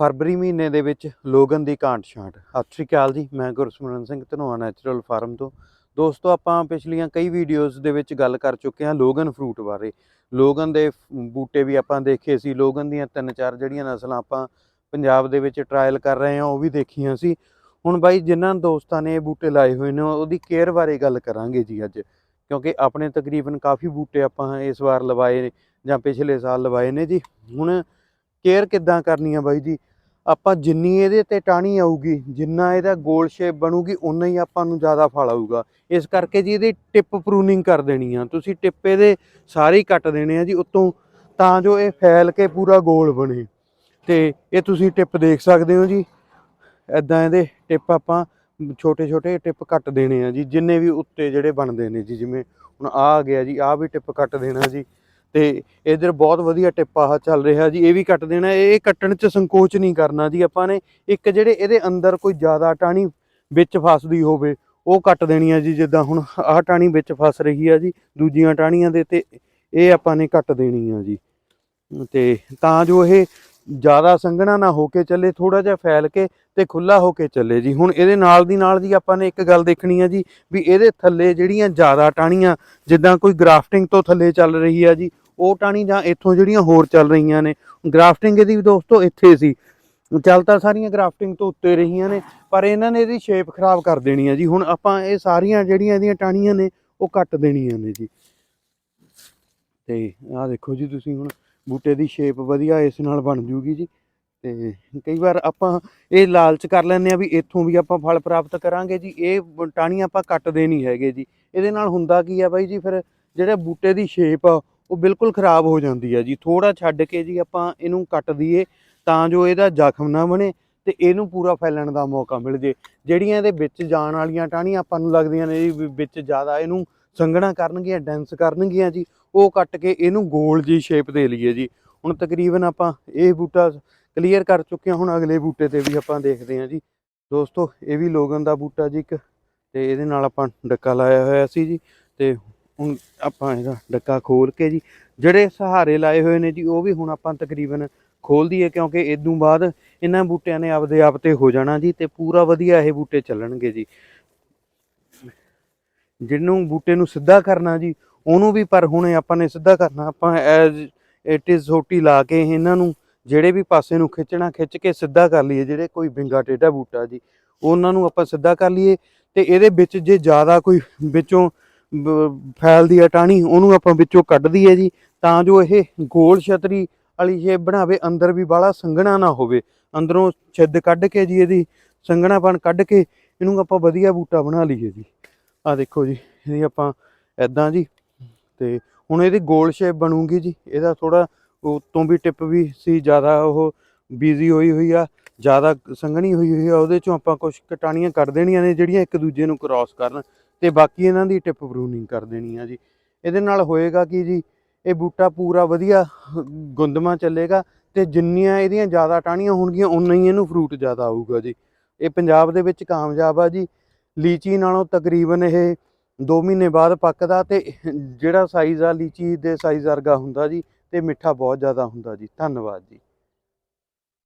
ਫਰਵਰੀ ਮਹੀਨੇ ਦੇ ਵਿੱਚ ਲੋਗਨ ਦੀ ਕਾਂਟ ਛਾਂਟ। ਸਤਿ ਸ਼੍ਰੀ ਅਕਾਲ ਜੀ, ਮੈਂ ਗੁਰਸਿਮਰਨ ਸਿੰਘ, ਧਨੋਆ ਨੈਚੁਰਲ ਫਾਰਮ ਤੋਂ। ਦੋਸਤੋ, ਆਪਾਂ ਪਿਛਲੀਆਂ ਕਈ ਵੀਡੀਓਜ਼ ਦੇ ਵਿੱਚ ਗੱਲ ਕਰ ਚੁੱਕੇ ਹਾਂ ਲੋਗਨ ਫਰੂਟ ਬਾਰੇ। ਲੋਗਨ ਦੇ ਬੂਟੇ ਵੀ ਆਪਾਂ ਦੇਖੇ ਸੀ। ਲੋਗਨ ਦੀਆਂ ਤਿੰਨ ਚਾਰ ਜਿਹੜੀਆਂ ਨਸਲਾਂ ਆਪਾਂ ਪੰਜਾਬ ਦੇ ਵਿੱਚ ਟਰਾਇਲ ਕਰ ਰਹੇ ਹਾਂ, ਉਹ ਵੀ ਦੇਖੀਆਂ ਸੀ। ਹੁਣ ਬਾਈ, ਜਿਨ੍ਹਾਂ ਦੋਸਤਾਂ ਨੇ ਇਹ ਬੂਟੇ ਲਾਏ ਹੋਏ ਨੇ, ਉਹਦੀ ਕੇਅਰ ਬਾਰੇ ਗੱਲ ਕਰਾਂਗੇ ਜੀ ਅੱਜ। ਕਿਉਂਕਿ ਆਪਣੇ ਤਕਰੀਬਨ ਕਾਫੀ ਬੂਟੇ ਆਪਾਂ ਇਸ ਵਾਰ ਲਵਾਏ ਜਾਂ ਪਿਛਲੇ ਸਾਲ ਲਵਾਏ ਨੇ ਜੀ। ਹੁਣ ਕੇਅਰ ਕਿੱਦਾਂ ਕਰਨੀ ਆ ਬਾਈ ਜੀ? ਆਪਾਂ ਜਿੰਨੀ ਇਹਦੇ ਤੇ ਟਾਣੀ ਆਊਗੀ, ਜਿੰਨਾ ਇਹਦਾ ਗੋਲ ਸ਼ੇਪ ਬਣੂਗੀ ਉਨਾ ਹੀ ਆਪਾਂ ਨੂੰ ਜ਼ਿਆਦਾ ਫਲ ਆਊਗਾ। ਇਸ ਕਰਕੇ ਜੀ ਇਹਦੀ ਟਿਪ ਪ੍ਰੂਨਿੰਗ ਕਰ ਦੇਣੀ ਆ। ਤੁਸੀਂ ਟਿਪ ਇਹਦੇ ਸਾਰੇ ਹੀ ਕੱਟ ਦੇਣੇ ਆ ਜੀ ਉੱਤੋਂ, ਤਾਂ ਜੋ ਇਹ ਫੈਲ ਕੇ ਪੂਰਾ ਗੋਲ ਬਣੇ। ਤੇ ਇਹ ਤੁਸੀਂ ਟਿਪ ਦੇਖ ਸਕਦੇ ਹੋ ਜੀ। ਐਦਾਂ ਇਹਦੇ ਟਿਪ ਆਪਾਂ ਛੋਟੇ ਛੋਟੇ ਟਿਪ ਕੱਟ ਦੇਣੇ ਆ ਜੀ, ਜਿੰਨੇ ਵੀ ਉੱਤੇ ਜਿਹੜੇ ਬਣਦੇ ਨੇ ਜੀ, ਜਿਵੇਂ ਹੁਣ ਆ ਆ ਗਿਆ ਜੀ, ਆ ਵੀ ਟਿਪ ਕੱਟ ਦੇਣਾ ਜੀ। ਤੇ ਇਧਰ ਬਹੁਤ ਵਧੀਆ ਟਿਪ ਆਹ ਚੱਲ ਰਿਹਾ ਜੀ, ਇਹ ਵੀ ਕੱਟ ਦੇਣਾ, ਇਹ ਕੱਟਣ 'ਚ ਸੰਕੋਚ ਨਹੀਂ ਕਰਨਾ ਜੀ ਆਪਾਂ ਨੇ, ਇੱਕ ਜਿਹੜੇ ਇਹਦੇ ਅੰਦਰ ਕੋਈ ਜ਼ਿਆਦਾ ਟਾਣੀ ਵਿੱਚ ਫਸਦੀ ਹੋਵੇ, ਉਹ ਕੱਟ ਦੇਣੀ ਆ ਜੀ, ਜਿੱਦਾਂ ਹੁਣ ਆਹ ਟਾਣੀ ਵਿੱਚ ਫਸ ਰਹੀ ਆ ਜੀ, ਦੂਜੀਆਂ ਟਾਣੀਆਂ ਦੇ ਤੇ ਇਹ ਆਪਾਂ ਨੇ ਕੱਟ ਦੇਣੀ ਆ ਜੀ। ਤੇ ਤਾਂ ਜੋ ਇਹ ਜ਼ਿਆਦਾ ਸੰਘਣਾ ਨਾ ਹੋ ਕੇ ਚੱਲੇ ਥੋੜਾ ਜਿਹਾ ਫੈਲ ਕੇ ਤੇ ਖੁੱਲਾ ਹੋ ਕੇ ਚੱਲੇ ਜੀ। ਹੁਣ ਇਹਦੇ ਨਾਲ ਦੀ ਨਾਲ ਜੀ ਆਪਾਂ ਨੇ ਇੱਕ ਗੱਲ ਦੇਖਣੀ ਆ ਜੀ, ਵੀ ਇਹਦੇ ਥੱਲੇ ਜਿਹੜੀਆਂ ਜ਼ਿਆਦਾ ਟਾਣੀਆਂ, ਜਿੱਦਾਂ ਕੋਈ ਗ੍ਰਾਫਟਿੰਗ ਤੋਂ ਥੱਲੇ ਚੱਲ ਰਹੀ ਆ ਜੀ ਉਹ ਟਾਣੀ ਜਾਂ ਇੱਥੋਂ ਜਿਹੜੀਆਂ ਹੋਰ ਚੱਲ ਰਹੀਆਂ ਨੇ ਗ੍ਰਾਫਟਿੰਗ ਇਹਦੀ ਦੋਸਤੋ ਇੱਥੇ ਸੀ। ਚੱਲ ਤਾਂ ਸਾਰੀਆਂ ਗ੍ਰਾਫਟਿੰਗ ਤੋਂ ਉੱਤੇ ਰਹੀਆਂ ਨੇ, ਪਰ ਇਹਨਾਂ ਨੇ ਇਹਦੀ ਸ਼ੇਪ ਖਰਾਬ ਕਰ ਦੇਣੀ ਆ ਜੀ। ਹੁਣ ਆਪਾਂ ਇਹ ਸਾਰੀਆਂ ਜਿਹੜੀਆਂ ਇਹਦੀਆਂ ਟਾਣੀਆਂ ਨੇ, ਉਹ ਕੱਟ ਦੇਣੀਆਂ ਨੇ ਜੀ। ਤੇ ਆਹ ਦੇਖੋ ਜੀ, ਤੁਸੀਂ ਹੁਣ ਬੂਟੇ ਦੀ ਸ਼ੇਪ ਵਧੀਆ ਇਸ ਨਾਲ ਬਣ ਜੂਗੀ ਜੀ। ਤੇ ਕਈ ਵਾਰ ਆਪਾਂ ਇਹ ਲਾਲਚ ਕਰ ਲੈਂਦੇ ਆ ਵੀ ਇੱਥੋਂ ਵੀ ਆਪਾਂ ਫਲ ਪ੍ਰਾਪਤ ਕਰਾਂਗੇ ਜੀ। ਇਹ ਬ- ਆਪਾਂ ਕੱਟਦੇ ਨਹੀਂ ਹੈਗੇ ਜੀ। ਇਹਦੇ ਨਾਲ ਹੁੰਦਾ ਕੀ ਆ ਬਾਈ ਜੀ, ਫਿਰ ਜਿਹੜੇ ਬੂਟੇ ਦੀ ਸ਼ੇਪ ਆ ਉਹ ਬਿਲਕੁਲ ਖਰਾਬ ਹੋ ਜਾਂਦੀ ਆ ਜੀ। ਥੋੜਾ ਛੱਡ ਕੇ ਜੀ ਆਪਾਂ ਇਹਨੂੰ ਕੱਟ ਦਈਏ ਤਾਂ ਜੋ ਇਹਦਾ ਜ਼ਖਮ ਨਾ ਬਣੇ ਤੇ ਇਹਨੂੰ ਪੂਰਾ ਫੈਲਣ ਦਾ ਮੌਕਾ ਮਿਲ ਜੇ। ਜਿਹੜੀਆਂ ਇਹਦੇ ਵਿੱਚ ਜਾਣ ਵਾਲੀਆਂ ਟਾਹਣੀਆਂ ਆਪਾਂ ਨੂੰ ਲੱਗਦੀਆਂ ਨੇ ਜੀ ਵਿੱਚ ਜ਼ਿਆਦਾ ਇਹਨੂੰ ਸੰਘਣਾ ਕਰਨਗੀਆਂ, ਡੈਂਸ ਕਰਨਗੀਆਂ ਜੀ, ਉਹ ਕੱਟ ਕੇ ਇਹਨੂੰ ਗੋਲ ਜੀ ਸ਼ੇਪ ਦੇ ਲਈਏ ਜੀ। ਹੁਣ ਤਕਰੀਬਨ ਆਪਾਂ ਇਹ ਬੂਟਾ ਕਲੀਅਰ ਕਰ ਚੁੱਕੇ ਹਾਂ, ਹੁਣ ਅਗਲੇ ਬੂਟੇ ਤੇ ਵੀ ਆਪਾਂ ਦੇਖਦੇ ਹਾਂ ਜੀ। ਦੋਸਤੋ, ਇਹ ਵੀ ਲੋਗਨ ਦਾ ਬੂਟਾ ਜੀ ਇੱਕ ਤੇ ਇਹਦੇ ਨਾਲ ਆਪਾਂ ਡੱਕਾ ਲਾਇਆ ਹੋਇਆ ਸੀ ਜੀ ਤੇ ਹੁਣ ਆਪਾਂ ਇਹਦਾ ਡੱਕਾ ਖੋਲ ਕੇ ਜੀ, ਜਿਹੜੇ ਸਹਾਰੇ ਲਾਏ ਹੋਏ ਨੇ ਜੀ, ਉਹ ਵੀ ਹੁਣ ਆਪਾਂ ਤਕਰੀਬਨ ਖੋਲ ਦਈਏ, ਕਿਉਂਕਿ ਇਦੋਂ ਬਾਅਦ ਇਹਨਾਂ ਬੂਟਿਆਂ ਨੇ ਆਪਦੇ ਆਪ ਤੇ ਹੋ ਜਾਣਾ ਜੀ, ਤੇ ਪੂਰਾ ਵਧੀਆ ਇਹ ਬੂਟੇ ਚੱਲਣਗੇ ਜੀ। ਜਿਹਨੂੰ ਬੂਟੇ ਨੂੰ ਸਿੱਧਾ ਕਰਨਾ ਜੀ, ਉਹਨੂੰ ਵੀ ਪਰ ਹੁਣ ਆਪਾਂ ਨੇ ਸਿੱਧਾ ਕਰਨਾ, ਆਪਾਂ ਐਜ਼ ਇਟ ਇਜ਼ ਸੋਟੀ ਲਾ ਕੇ ਇਹਨਾਂ ਨੂੰ ਜਿਹੜੇ ਵੀ ਪਾਸੇ ਨੂੰ ਖਿੱਚਣਾ, ਖਿੱਚ ਕੇ ਸਿੱਧਾ ਕਰ ਲਈਏ, ਜਿਹੜੇ ਕੋਈ ਬਿੰਗਾ ਟੇਢਾ ਬੂਟਾ ਜੀ, ਉਹਨਾਂ ਨੂੰ ਆਪਾਂ ਸਿੱਧਾ ਕਰ ਲਈਏ, ਤੇ ਇਹਦੇ ਵਿੱਚ ਜੇ ਜ਼ਿਆਦਾ ਕੋਈ ਵਿੱਚੋਂ ਫੈਲਦੀ ਆ ਟਾਹਣੀ, ਉਹਨੂੰ ਆਪਾਂ ਵਿੱਚੋਂ ਕੱਢ ਦਈਏ ਜੀ, ਤਾਂ ਜੋ ਇਹ ਗੋਲ ਛਤਰੀ ਵਾਲੀ ਸ਼ੇਪ ਬਣਾਵੇ, ਅੰਦਰ ਵੀ ਬਾਹਲਾ ਸੰਘਣਾ ਨਾ ਹੋਵੇ। ਅੰਦਰੋਂ ਛਿੱਦ ਕੱਢ ਕੇ ਜੀ ਇਹਦੀ, ਸੰਘਣਾਪਣ ਕੱਢ ਕੇ ਇਹਨੂੰ ਆਪਾਂ ਵਧੀਆ ਬੂਟਾ ਬਣਾ ਲਈਏ ਜੀ। ਆ ਦੇਖੋ ਜੀ, ਇਹਦੀ ਆਪਾਂ ਐਦਾਂ ਜੀ, ਤੇ ਹੁਣ ਇਹਦੀ ਗੋਲ ਸ਼ੇਪ ਬਣੂਗੀ ਜੀ, ਇਹਦਾ ਥੋੜਾ ਉਤੋਂ ਵੀ ਟਿਪ ਵੀ ਸੀ, ਜ਼ਿਆਦਾ ਉਹ ਬੀਜ਼ੀ ਹੋਈ ਹੋਈ ਆ, ਜ਼ਿਆਦਾ ਸੰਘਣੀ ਹੋਈ ਹੋਈ ਆ, ਉਹਦੇ ਚੋਂ ਆਪਾਂ ਕੁਝ ਕਟਾਣੀਆਂ ਕਰ ਦੇਣੀਆਂ ਨੇ, ਜਿਹੜੀਆਂ ਇੱਕ ਦੂਜੇ ਨੂੰ ਕ੍ਰਾਸ ਕਰਨ। ਤੇ ਬਾਕੀ ਇਹਨਾਂ ਦੀ ਟਿਪ ਪ੍ਰੂਨਿੰਗ ਕਰ ਦੇਣੀ ਆ ਜੀ। ਇਹਦੇ ਨਾਲ ਹੋਏਗਾ ਕਿ ਜੀ, ਇਹ ਬੂਟਾ ਪੂਰਾ ਵਧੀਆ ਗੁੰਦਮਾ ਚੱਲੇਗਾ ਤੇ ਜਿੰਨੀਆਂ ਇਹਦੀਆਂ ਜ਼ਿਆਦਾ ਟਾਹਣੀਆਂ ਹੋਣਗੀਆਂ ਉਨਾ ਹੀ ਇਹਨੂੰ ਫਰੂਟ ਜ਼ਿਆਦਾ ਆਊਗਾ ਜੀ। ਇਹ ਪੰਜਾਬ ਦੇ ਵਿੱਚ ਕਾਮਯਾਬ ਆ ਜੀ। ਲੀਚੀ ਨਾਲੋਂ ਤਕਰੀਬਨ ਇਹ 2 ਮਹੀਨੇ ਬਾਅਦ ਪੱਕਦਾ ਤੇ ਜਿਹੜਾ ਸਾਈਜ਼ ਆ ਲੀਚੀ ਦੇ ਸਾਈਜ਼ ਵਰਗਾ ਹੁੰਦਾ ਜੀ ਤੇ ਮਿੱਠਾ ਬਹੁਤ ਜ਼ਿਆਦਾ ਹੁੰਦਾ ਜੀ। ਧੰਨਵਾਦ ਜੀ।